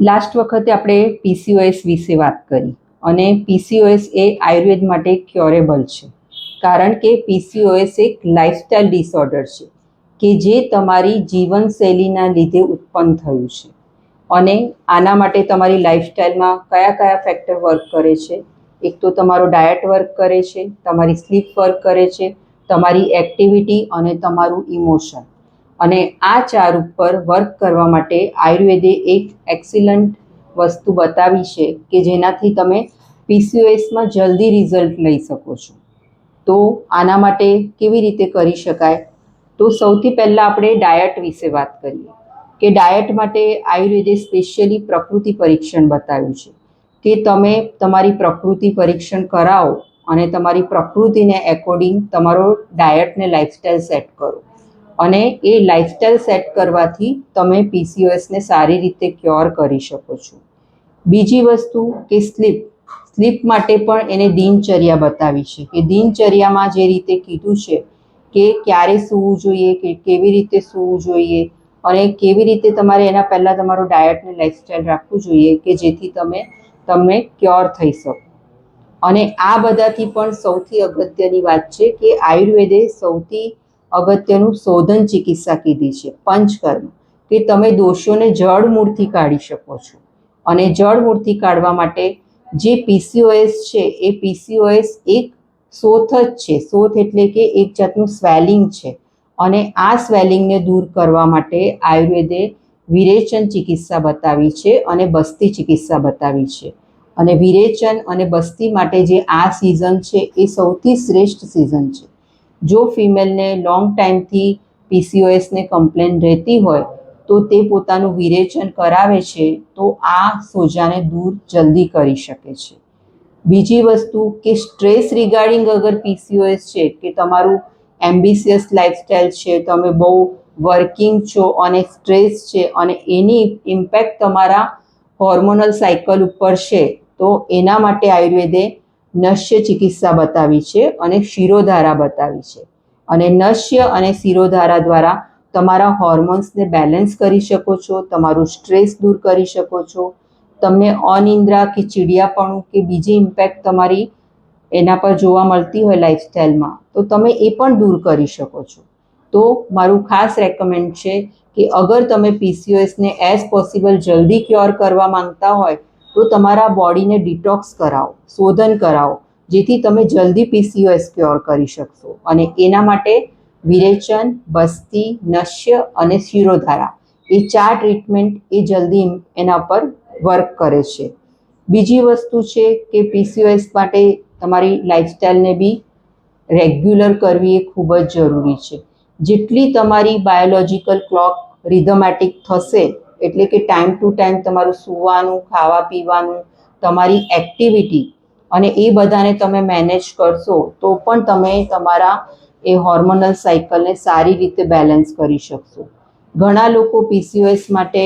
Last વખતે આપણે PCOS વિશે વાત કરી અને પીસીઓએસ એ આયુર્વેદ માટે ક્યોરેબલ છે. કારણ કે પીસીઓએસ એક લાઇફસ્ટાઇલ ડિસઓર્ડર છે કે જે તમારી જીવનશૈલીના લીધે ઉત્પન્ન થયું છે. અને આના માટે તમારી લાઇફસ્ટાઇલમાં કયા કયા ફેક્ટર વર્ક કરે છે? એક તો તમારો ડાયટ વર્ક કરે છે, તમારી સ્લીપ વર્ક કરે છે, તમારી એક્ટિવિટી અને તમારું ઇમોશન અને આ ચાર ઉપર વર્ક કરવા માટે આયુર્વેદે એક એક્સિલન્ટ વસ્તુ બતાવી છે કે જેનાથી તમે પીસીઓએસમાં જલ્દી રિઝલ્ટ લઈ શકો છો. તો આના માટે કેવી રીતે કરી શકાય? તો સૌથી પહેલાં આપણે ડાયટ વિશે વાત કરીએ. કે ડાયટ માટે આયુર્વેદે સ્પેશિયલી પ્રકૃતિ પરીક્ષણ બતાવ્યું છે. કે તમે તમારી પ્રકૃતિ પરીક્ષણ કરાવો અને તમારી પ્રકૃતિને એકોર્ડિંગ તમારો ડાયટને લાઇફસ્ટાઇલ સેટ કરો. અને એ લાઇફસ્ટાઇલ સેટ કરવાથી તમે પીસીઓએસને સારી રીતે ક્યોર કરી શકો છો. બીજી વસ્તુ કે સ્લીપ સ્લીપ માટે પણ એને દિનચર્યા બતાવી છે કે દિનચર્યામાં જે રીતે કીધું છે કે ક્યારે સૂવું જોઈએ, કે કેવી રીતે સૂવું જોઈએ અને કેવી રીતે તમારે એના પહેલાં તમારો ડાયટને લાઇફસ્ટાઈલ રાખવું જોઈએ કે જેથી તમે તમે ક્યોર થઈ શકો. અને આ બધાથી પણ સૌથી અગત્યની વાત છે કે આયુર્વેદે સૌથી અગત્યનું શોધન ચિકિત્સા કીધી છે. પંચકર્મ, કે તમે દોષોને જળ મૂળથી કાઢી શકો છો. અને જળ મૂળથી કાઢવા માટે જે પીસીઓએસ છે, એ પીસીઓએસ એક સોથ જ છે. સોથ એટલે કે એક જાતનું સ્વેલિંગ છે. અને આ સ્વેલિંગને દૂર કરવા માટે આયુર્વેદે વિરેચન ચિકિત્સા બતાવી છે અને બસ્તી ચિકિત્સા બતાવી છે. અને વિરેચન અને બસ્તી માટે જે આ સિઝન છે, એ સૌથી શ્રેષ્ઠ સિઝન છે. જો ફિમેલને લોંગ ટાઈમથી પીસીઓએસને કમ્પ્લેન રહેતી હોય, તો તે પોતાનું વિરેચન કરાવે છે, તો આ સોજાને દૂર જલ્દી કરી શકે છે. બીજી વસ્તુ કે સ્ટ્રેસ રિગાર્ડિંગ અગર પીસીઓએસ છે, કે તમારું એમ્બિશિયસ લાઇફસ્ટાઇલ છે, તમે બહુ વર્કિંગ છો અને સ્ટ્રેસ છે અને એની ઇમ્પેક્ટ તમારા હોર્મોનલ સાયકલ ઉપર છે, તો એના માટે આયુર્વેદે નશ્ય ચિકિત્સા બતાવી છે અને શિરોધારા બતાવી છે. અને નશ્ય અને શિરોધારા દ્વારા તમારા હોર્મોન્સને બેલેન્સ કરી શકો છો, તમારું સ્ટ્રેસ દૂર કરી શકો છો. તમને અનિંદ્રા કે ચીડિયાપણું કે બીજી ઇમ્પેક્ટ તમારી એના પર જોવા મળતી હોય લાઈફસ્ટાઈલમાં તો તમે એ પણ દૂર કરી શકો છો. તો મારું ખાસ રેકમેન્ડ છે કે અગર તમે પીસીઓએસને એઝ પોસિબલ જલ્દી ક્યોર કરવા માંગતા હોય તો તમારા બોડીને ડિટોક્સ કરાવો, શોધન કરાવો, જેથી તમે જલ્દી પીસીઓએસ ક્યોર કરી શકશો. અને એના માટે વિરેચન, બસ્તી, નશ્ય અને શિરોધારા, એ ચાર ટ્રીટમેન્ટ એ જલ્દી એના પર વર્ક કરે છે. બીજી વસ્તુ છે કે પીસીઓએસ માટે તમારી લાઇફસ્ટાઈલને બી રેગ્યુલર કરવી એ ખૂબ જ જરૂરી છે. જેટલી તમારી બાયોલોજિકલ ક્લોક રિધમેટિક થશે એટલે કે ટાઈમ ટુ ટાઈમ તમારું સૂવાનું ખાવા પીવાનું તમારી એક્ટિવિટી અને એ બધાને તમે મેનેજ કરશો, તો પણ તમે તમારા એ હોર્મોનલ સાયકલને સારી રીતે બેલેન્સ કરી શકશો. ઘણા લોકો પીસીઓએસ માટે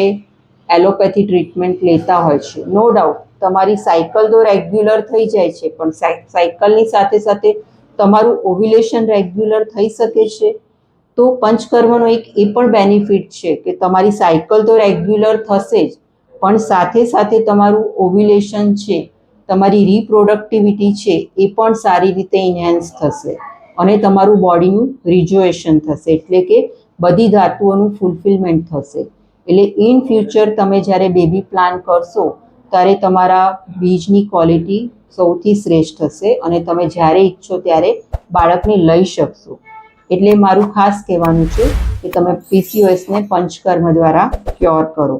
એલોપેથી ટ્રીટમેન્ટ લેતા હોય છે. નો ડાઉટ તમારી સાયકલ તો રેગ્યુલર થઈ જાય છે, પણ સાયકલની સાથે સાથે તમારું ઓવ્યુલેશન રેગ્યુલર થઈ શકે છે. તો પંચકર્મનો એક એ પણ બેનિફિટ છે કે તમારી સાયકલ તો રેગ્યુલર થશે જ, પણ સાથે સાથે તમારું ઓવ્યુલેશન છે, તમારી રિપ્રોડક્ટિવિટી છે, એ પણ સારી રીતે ઇન્હેન્સ થશે. અને તમારું બોડીનું રિજ્યુએશન થશે, એટલે કે બધી ધાતુઓનું ફૂલફિલમેન્ટ થશે. એટલે ઇન ફ્યુચર તમે જ્યારે બેબી પ્લાન કરશો, ત્યારે તમારા બીજની ક્વોલિટી સૌથી શ્રેષ્ઠ હશે અને તમે જ્યારે ઈચ્છો ત્યારે બાળકને લઈ શકશો. એટલે મારું ખાસ કહેવાનું છે કે તમે પીસીઓએસને પંચકર્મ દ્વારા ક્યોર કરો.